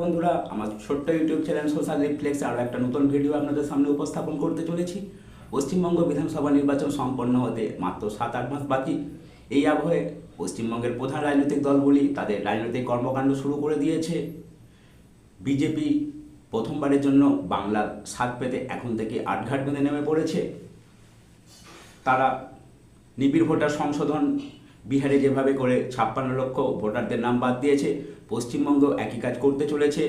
বন্ধুরা, আমার ছোট্ট ইউটিউব চ্যানেল সোশ্যাল রিফ্লেক্স আরও একটা নতুন ভিডিও আপনাদের সামনে উপস্থাপন করতে চলেছি। পশ্চিমবঙ্গ বিধানসভা নির্বাচন সম্পন্ন হতে মাত্র সাত আট মাস বাকি। এই আবহে পশ্চিমবঙ্গের প্রধান রাজনৈতিক দলগুলি তাদের রাজনৈতিক কর্মকাণ্ড শুরু করে দিয়েছে। বিজেপি প্রথমবারের জন্য বাংলার স্বাদ পেতে এখন থেকে আটঘাট বেঁধে নেমে পড়েছে। তারা নিবিড় ভোটার সংশোধন বিহারে যেভাবে করে ছাপ্পান্ন লক্ষ ভোটারদের নাম বাদ দিয়েছে, পশ্চিমবঙ্গ একই কাজ করতে চলেছে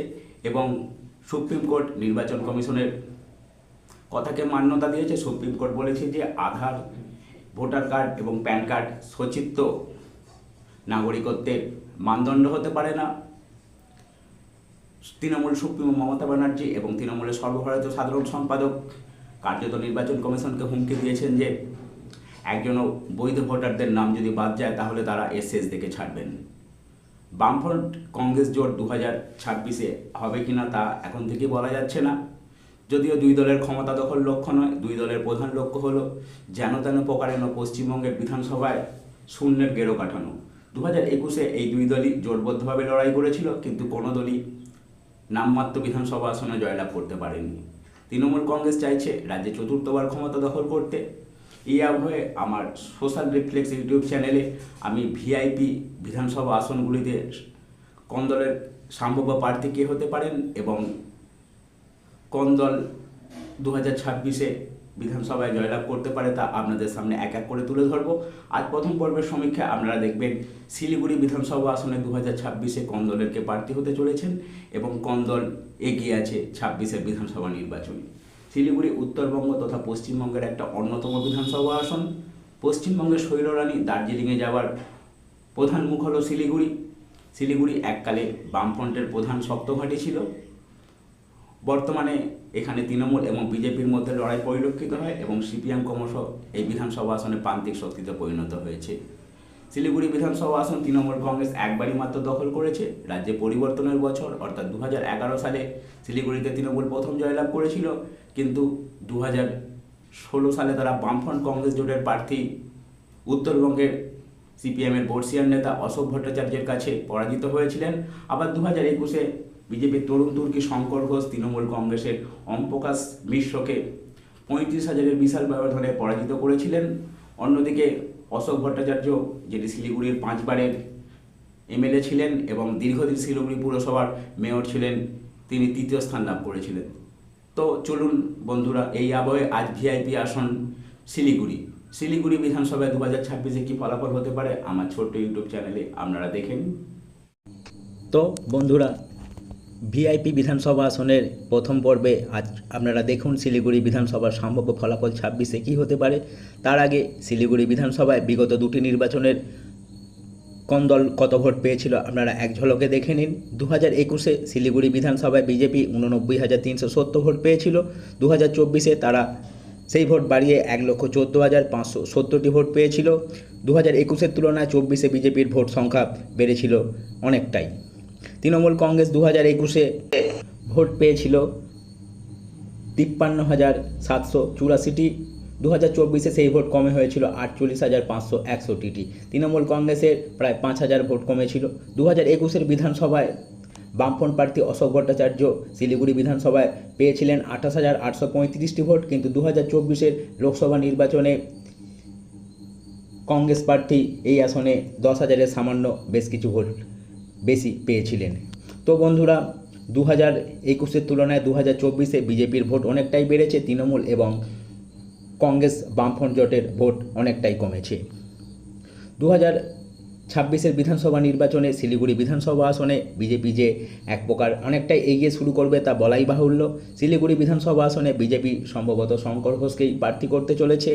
এবং সুপ্রিম কোর্ট নির্বাচন কমিশনের কথাকে মান্যতা দিয়েছে। সুপ্রিম কোর্ট বলেছে যে আধার, ভোটার কার্ড এবং প্যান কার্ড সচিত্র নাগরিকত্বের মানদণ্ড হতে পারে না। তৃণমূল সুপ্রিমো মমতা ব্যানার্জি এবং তৃণমূলের সর্বভারতীয় সাধারণ সম্পাদক কার্যত নির্বাচন কমিশনকে হুমকি দিয়েছেন যে একজনও বৈধ ভোটারদের নাম যদি বাদ যায়, তাহলে তারা এসএস দেখে ছাড়বেন। বামফ্রন্ট কংগ্রেস জোট দু হাজার ছাব্বিশে হবে কিনা তা এখন থেকে বলা যাচ্ছে না। যদিও দুই দলের ক্ষমতা দখল লক্ষ্য নয়, দুই দলের প্রধান লক্ষ্য হলো যেন তেন প্রকারেণ পশ্চিমবঙ্গের বিধানসভায় শূন্যের গেরো কাঠানো দু হাজার একুশে এই দুই দলই জোটবদ্ধভাবে লড়াই করেছিল, কিন্তু কোনো দলই নামমাত্র বিধানসভা আসনে জয়লাভ করতে পারেনি। তৃণমূল কংগ্রেস চাইছে রাজ্যে চতুর্থবার ক্ষমতা দখল করতে। এই আবহে আমার সোশ্যাল রিফ্লেক্স ইউটিউব চ্যানেলে আমি ভিআইপি বিধানসভা আসনগুলিতে কোন দলের সম্ভাব্য প্রার্থী কে হতে পারেন এবং কোন দল দু হাজার ছাব্বিশে বিধানসভায় জয়লাভ করতে পারে তা আপনাদের সামনে এক এক করে তুলে ধরবো। আজ প্রথম পর্বের সমীক্ষা আপনারা দেখবেন শিলিগুড়ি বিধানসভা আসনে দু হাজার ছাব্বিশে কোন দলেরকে প্রার্থী হতে চলেছেন এবং কোন দল এগিয়ে আছে ছাব্বিশের বিধানসভা নির্বাচনে। শিলিগুড়ি, উত্তরবঙ্গ তথা পশ্চিমবঙ্গের একটা অন্যতম বিধানসভা আসন। পশ্চিমবঙ্গের শৈলরানী দার্জিলিংয়ে যাওয়ার প্রধান মুখ হলো শিলিগুড়ি। শিলিগুড়ি এককালে বামফ্রন্টের প্রধান শক্তঘাঁটি ছিল। বর্তমানে এখানে তৃণমূল এবং বিজেপির মধ্যে লড়াই পরিলক্ষিত হয় এবং সিপিএম ক্রমশ এই বিধানসভা আসনে প্রান্তিক শক্তিতে পরিণত হয়েছে। শিলিগুড়ি বিধানসভা আসন তৃণমূল কংগ্রেস একবারই মাত্র দখল করেছে। রাজ্যে পরিবর্তনের বছর, অর্থাৎ দু হাজার এগারো সালে শিলিগুড়িতে তৃণমূল প্রথম জয়লাভ করেছিল। কিন্তু দু সালে তারা বামফ্রন্ট কংগ্রেস জোটের প্রার্থী, উত্তরবঙ্গের সিপিএমের বর্ষিয়ান নেতা অশোক ভট্টাচার্যের কাছে পরাজিত হয়েছিলেন। আবার দু হাজার একুশে বিজেপির তরুণ তুর্কি শঙ্কর ঘোষ তৃণমূল কংগ্রেসের ওমপ্রকাশ মিশ্রকে পঁয়ত্রিশ হাজারের বিশাল ব্যবধানে পরাজিত করেছিলেন। অন্যদিকে অশোক ভট্টাচার্য যিনি শিলিগুড়ির পাঁচবারের এমএলএ ছিলেন এবং দীর্ঘদিন শিলিগুড়ি পুরসভার মেয়র ছিলেন, তিনি তৃতীয় স্থান লাভ করেছিলেন। তো চলুন বন্ধুরা, এই আবহে আজ ভিআইপি আসন শিলিগুড়ি। শিলিগুড়ি বিধানসভায় দু হাজার ছাব্বিশে কী ফলাফল হতে পারে আমার ছোট্ট ইউটিউব চ্যানেলে আপনারা দেখেন। তো বন্ধুরা ভিআইপি বিধানসভা আসনের প্রথম পর্বে আজ আপনারা দেখুন শিলিগুড়ি বিধানসভার সম্ভাব্য ফলাফল ছাব্বিশে কী হতে পারে। তার আগে শিলিগুড়ি বিধানসভায় বিগত দুটি নির্বাচনের কোন দল কত ভোট পেয়েছিল আপনারা এক ঝলকে দেখে নিন। দু হাজার একুশে শিলিগুড়ি বিধানসভায় বিজেপি উননব্বই হাজার তিনশো সত্তর ভোট পেয়েছিল। দু হাজার চব্বিশে তারা সেই ভোট বাড়িয়ে এক লক্ষ চোদ্দ হাজার পাঁচশো সত্তরটি ভোট পেয়েছিল। দু হাজার একুশের তুলনায় চব্বিশে বিজেপির ভোট সংখ্যা বেড়েছিল অনেকটাই। তৃণমূল কংগ্রেস দু হাজার একুশে ভোট পেয়েছিল তিপ্পান্ন হাজার সাতশো চুরাশিটি। দু হাজার চব্বিশে সেই ভোট কমে হয়েছিল আটচল্লিশ হাজার পাঁচশো একষট্টিটি। তৃণমূল কংগ্রেসের প্রায় পাঁচ হাজার ভোট কমেছিল। দু হাজার একুশের বিধানসভায় বামফ্রন্ট প্রার্থী অশোক ভট্টাচার্য শিলিগুড়ি বিধানসভায় পেয়েছিলেন আঠাশ হাজার আটশো পঁয়ত্রিশটি ভোট, কিন্তু দু হাজার চব্বিশের লোকসভা নির্বাচনে কংগ্রেস প্রার্থী এই আসনে দশ হাজারের সামান্য বেশ কিছু ভোট বেশি পেয়েছিলেন। তো বন্ধুরা দু হাজার একুশের তুলনায় দু হাজার চব্বিশে বিজেপির ভোট অনেকটাই বেড়েছে তৃণমূল এবং কংগ্রেস বামফ্রন্ট জোটের ভোট অনেকটাই কমেছে। দু হাজার ছাব্বিশের বিধানসভা নির্বাচনে শিলিগুড়ি বিধানসভা আসনে বিজেপি যে এক প্রকার অনেকটাই এগিয়ে শুরু করবে তা বলাই বাহুল্য। শিলিগুড়ি বিধানসভা আসনে বিজেপি সম্ভবত শঙ্কর ঘোষকেই প্রার্থী করতে চলেছে।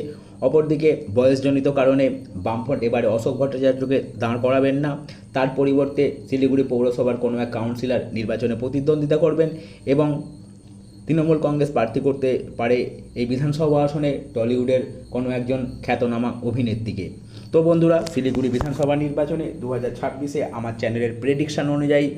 অপরদিকে বয়সজনিত কারণে বামফ্রন্ট এবারে অশোক ভট্টাচার্যকে দাঁড় করাবেন না। তার পরিবর্তে শিলিগুড়ি পৌরসভার কোনো এক কাউন্সিলর নির্বাচনে প্রতিদ্বন্দ্বিতা করবেন এবং তৃণমূল কংগ্রেস প্রার্থী করতে পারে এই বিধানসভা আসনে টলিউডের কোনো একজন খ্যাতনামা অভিনেত্রীকে। তো বন্ধুরা, শিলিগুড়ি বিধানসভা নির্বাচনে দু হাজার ছাব্বিশে আমার চ্যানেলের প্রেডিকশান অনুযায়ী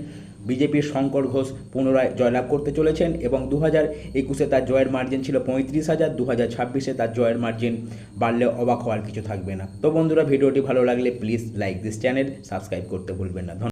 বিজেপির শঙ্কর ঘোষ পুনরায় জয়লাভ করতে চলেছেন এবং দু হাজার একুশে তার জয়ের মার্জিন ছিল পঁয়ত্রিশ হাজার দু হাজার ছাব্বিশে তার জয়ের মার্জিন বাড়লে অবাক হওয়ার কিছু থাকবে না। তো বন্ধুরা, ভিডিওটি ভালো লাগলে please like this channel subscribe করতে ভুলবেন না।